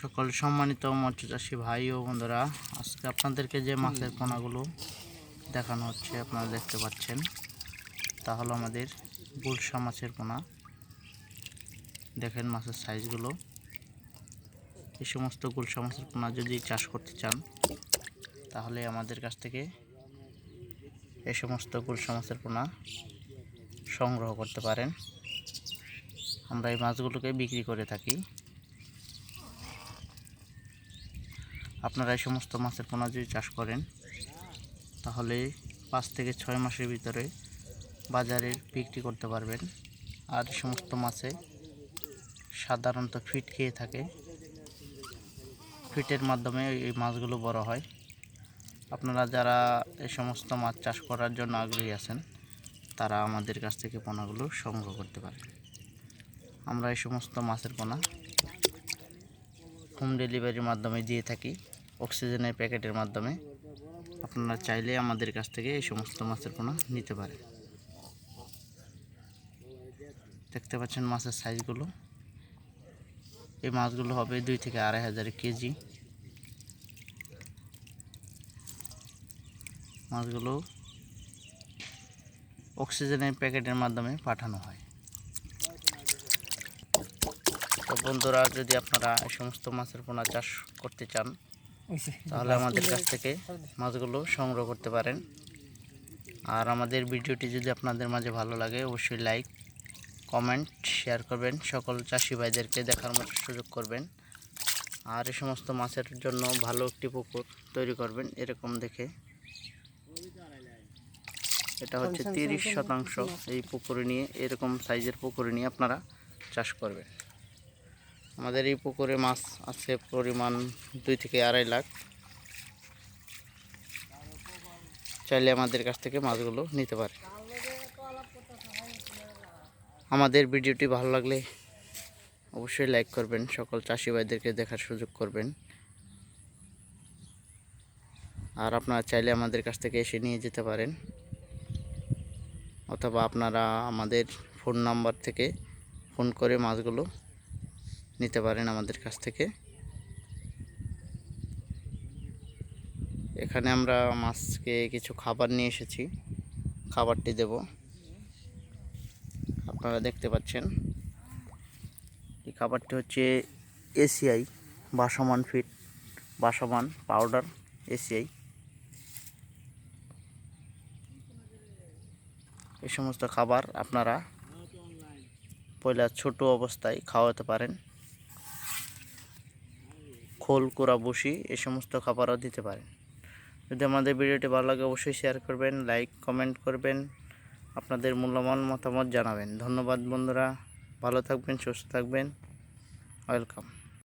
সকল সম্মানিত মৎস্য চাষি ভাই ও বন্ধুরা, আজকে আপনাদেরকে যে মাছের পোনাগুলো দেখানো হচ্ছে, আপনারা দেখতে পাচ্ছেন, তা হলো আমাদের গুলশা মাছের পোনা। দেখেন মাছের সাইজগুলো। এই সমস্ত গুলশা মাছের পোনা যদি চাষ করতে চান, তাহলে আমাদের কাছ থেকে এই সমস্ত গুলশা মাছের পোনা সংগ্রহ করতে পারেন। আমরা এই মাছগুলোকে বিক্রি করে থাকি। আপনারা এই সমস্ত মাছের পোনা যদি চাষ করেন, তাহলে পাঁচ থেকে ছয় মাসের ভিতরে বাজারে বিক্রি করতে পারবেন। আর সমস্ত মাছে সাধারণত ফিট খেয়ে থাকে। ফিটের মাধ্যমে এই মাছগুলো বড় হয়। আপনারা যারা এই সমস্ত মাছ চাষ করার জন্য আগ্রহী আছেন, তারা আমাদের কাছ থেকে পোনাগুলো সংগ্রহ করতে পারেন। আমরা এই সমস্ত মাছের পোনা হোম ডেলিভারির মাধ্যমে দিয়ে থাকি, অক্সিজেনের প্যাকেটের মাধ্যমে। আপনারা চাইলে আমাদের কাছ থেকে এই সমস্ত মাছের পোনা নিতে পারেন। দেখতে পাচ্ছেন মাছের সাইজগুলো। এই মাছগুলো হবে দুই থেকে আড়াই হাজার কেজি। মাছগুলো অক্সিজেনের প্যাকেটের মাধ্যমে পাঠানো হয়। তো বন্ধুরা যদি আপনারা এই সমস্ত মাছের পোনা চাষ করতে চান তাহলে আমাদের কাছ থেকে মাছগুলো সংগ্রহ করতে পারেন। আর আমাদের ভিডিওটি যদি আপনাদের মাঝে ভালো লাগে অবশ্যই লাইক কমেন্ট শেয়ার করবেন। সকল চাষি ভাইদেরকে দেখার মতো সুযোগ করবেন। আর এই সমস্ত মাছের জন্য ভালো একটি পুকুর তৈরি করবেন এরকম দেখে। এটা হচ্ছে তিরিশ শতাংশ এই পুকুরে নিয়ে এরকম সাইজের পুকুরে নিয়ে আপনারা চাষ করবেন। আমাদের এই পুকুরে মাছ আছে পরিমাণ দুই থেকে আড়াই লাখ। চাইলে আমাদের কাছ থেকে মাছগুলো নিতে পারে। আমাদের ভিডিওটি ভালো লাগলে অবশ্যই লাইক করবেন, সকল চাষি ভাইদেরকে দেখার সুযোগ করবেন। আর আপনারা চাইলে আমাদের কাছ থেকে এসে নিয়ে যেতে পারেন। অথবা আপনারা আমাদের ফোন নাম্বার থেকে ফোন করে মাছগুলো নিতে পারেন আমাদের কাছ থেকে। এখানে আমরা মাছকে কিছু খাবার নিয়ে এসেছি। খাবারটি দেব। আপনারা দেখতে পাচ্ছেন। এই খাবারটি হচ্ছে এসিআই বাসমান ফিট, বাসমান পাউডার এসিআই। এই সমস্ত খাবার আপনারা পয়লা ছোট অবস্থায় খাওয়াতে পারেন। খোল কোরা বসি এ সমস্ত খাবারও দিতে পারেন। যদি আমাদের ভিডিওটি ভালো লাগে অবশ্যই শেয়ার করবেন লাইক কমেন্ট করবেন, আপনাদের মূল্যবান মতামত জানাবেন। ধন্যবাদ বন্ধুরা, ভালো থাকবেন, সুস্থ থাকবেন। ওয়েলকাম